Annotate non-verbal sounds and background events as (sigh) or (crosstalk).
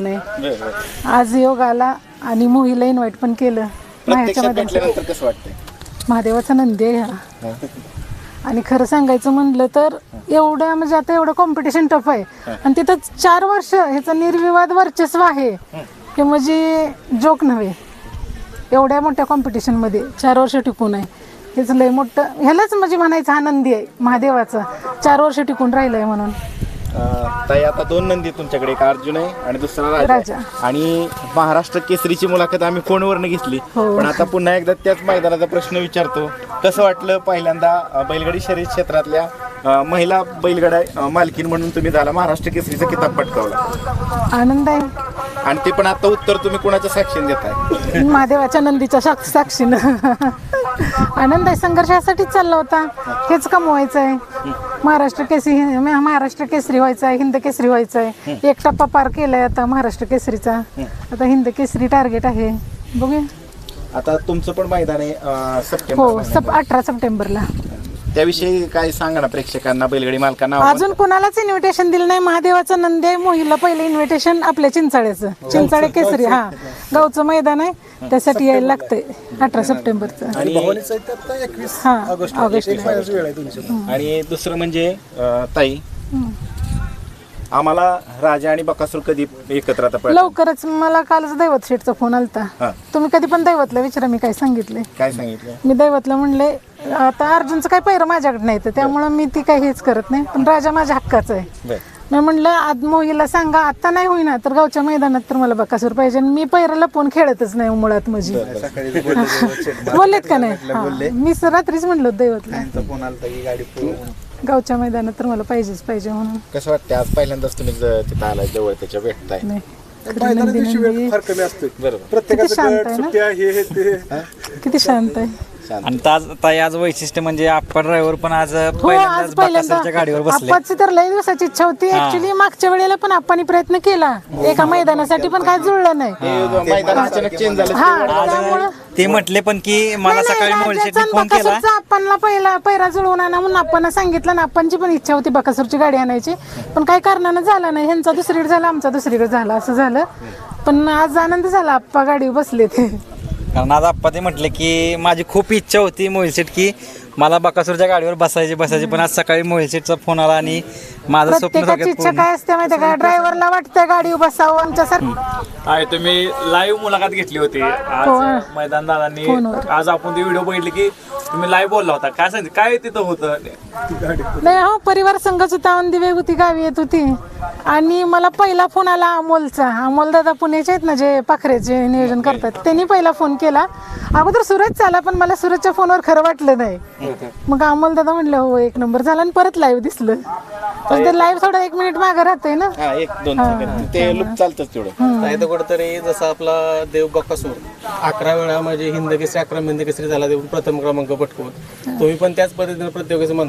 नाही. आज योग आला आणि मोहीला इन्व्हाइट पण केलं. कसं वाटतंय? महादेवाचा नंदी आहे हा. आणि खरं सांगायचं म्हणलं तर एवढं म्हणजे आता एवढं कॉम्पिटिशन टफ आहे. आणि तिथं चार वर्ष ह्याचं निर्विवाद वर्चस्व आहे. हे. म्हणजे जोक नव्हे. एवढ्या मोठ्या competition मध्ये चार वर्ष टिकून आहे. हेच लय मोठं ह्यालाच म्हणजे म्हणायचं आनंदी आहे महादेवाचा. चार वर्ष टिकून राहिलंय म्हणून. अं, ताई आता दोन नंदी आहेत तुमच्याकडे एक अर्जुन आहे आणि दुसरा राजा राजा. आहे. आणि महाराष्ट्र केसरीची मुलाखत आम्ही फोनवरनं घेतली हो. पण आता पुन्हा एकदा त्याच मैदानाचा प्रश्न विचारतो कसं वाटलं पहिल्यांदा अं, बैलगाडी शर्यत क्षेत्रातल्या अं, महिला बैलगाडा अं, मालकीण म्हणून तुम्ही झाला महाराष्ट्र केसरीचा किताब पटकावला आनंद आहे आणि ते पण आता उत्तर तुम्ही कोणाच्या साक्षीने देताय (laughs) महादेवाच्या नंदीच्या साक्ष साक्षीनं आनंद आहे संघर्ष यासाठीच चालला होता. हेच कमवायचं आहे महाराष्ट्र केसरी महाराष्ट्र केसरी व्हायचा आहे हिंद केसरी व्हायचा आहे एक टप्पा पार केलाय आता महाराष्ट्र केसरीचा. आता हिंद केसरी टार्गेट आहे. बघूया. आता तुमचं पण मैदान आहे अं, सप्टेंबर हो महिन्यात. सप अठरा सप्टेंबरला. त्याविषयी काय सांगा ना प्रेक्षकांना बैलगाडी मालकांना आव्हान. अजून कुणालाच इन्व्हिटेशन दिलं नाही. महादेवाचं नंदी मोहीला पहिलं इन्व्हिटेशन आपल्या चिंचाळ्याचं. चिंचाळे केसरी हा. गावचं मैदान आहे. त्यासाठी यायला लागतंय. अठरा सप्टेंबरचं. आणि हा. दुसरं म्हणजे अं, ताई. आम्हाला राजा आणि बकासूर कधी एकत्र आता पळतात? लवकरच मला कालच दैवत शेठचा फोन आलता. हा. तुम्ही कधी पण दैवतला विचारा मी काय सांगितले. काय सांगितलं? मी दैवतला म्हणले आता अर्जुनचं काय पैर माझ्याकडे नाही तर त्यामुळं मी ती काही हेच करत नाही. पण राजा माझ्या हक्काचा आहे. बर. मी म्हणलं आज मोहीला सांगा आता नाही होईना तर गावच्या मैदानात तर मला बकासूर पाहिजे. आणि मी पैराला फोन खेळतच नाही मुळात म्हणजे बोललेत का नाही? हा. मी स- रात्रीच म्हणलो दैवतला. गावच्या मैदानात तर मला पाहिजेच पाहिजे म्हणून. कसं वाटतं आज पहिल्यांदाच तुम्ही ज- तिथं आलाय जवळ त्याच्या भेटताय. नाही. दिवशी वेळ फार कमी असतो प्रत्येकाचं हे हे किती शांत आहे. आणि ताज ताई आज वैशिष्ट्य म्हणजे आप्पा ड्रायव्हर पण आज हो पहिल्यांदाच आज पहिल्यांदा बकासूरच्या गाडीवर बसले. आप्पाची तर लई दिवसाची इच्छा होती. ऍक्च्युली मागच्या वेळेला पण आप्पानी प्रयत्न केला. एका मैदानासाठी पण काय जुळलं नाही. मैदान अचानक चेंज झालं. हा त्यामुळं ते म्हटले पण की मला सकाळी मोलशेटने फोन केला. आपणला पहिला पैरा जुळवून आणा म्हणून आपण सांगितलं ना आपणची पण इच्छा होती बकासूरची गाडी आणायची. पण काही कारणानं झालं नाही. ह्यांचा दुसरीकडे झाला आमचा दुसरीकडे झाला असं झालं. पण आज आनंद झाला आप्पा गाडीवर बसले ते. कारण आज आप्पा ते म्हटले की माझी खूप इच्छा होती मोहिलशेट की मला बकासूरच्या गाडीवर बसायचे बसायचे. पण आज सकाळी मोहिलशेटचा फोन आला आणि माझं स्वप्न प्रत्येकाची सगळ्यात इच्छा पूर्ण काय असते माहिती का? ड्रायव्हरला वाटतं गाडी बसावं आमच्यासारखं. आहे तुम्ही लाईव्ह मुलाखत घेतली होती. आज हो. मैदान दादांनी फोनवर. आज आपण ते व्हिडिओ बघितले की तुम्ही लाईव्ह बोलला होता. काय सांगितलं? काय तिथं होतं? नाही हो परिवार होता दिवे होती गावी येत होती. आणि मला पहिला फोन आला अमोलचा. अमोल दादा पुण्याचे आहेत ना जे पाखरेचे नियोजन करतात त्यांनी पहिला फोन केला. अगोदर सूरज चाला पण मला सूरजच्या फोनवर खरं वाटलं नाही. मग अमोल दादा म्हणलं हो एक नंबर झाला आणि परत लाईव्ह दिसलं. पण ते लाईव्ह थोडं एक मिनिट मागं राहतंय ना? हा एक दोन सेकंद ते लुक चालतंच तेवढं. नाही तर कुठंतरी जसा आपला देव बकासूर अकरा वेळा म्हणजे हिंद केसरी अकरा हिंद केसरी झाला देव प्रथम क्रमांक पटकवत तुम्ही पण त्याच पद्धतीने प्रत्येकाचं म्हणता.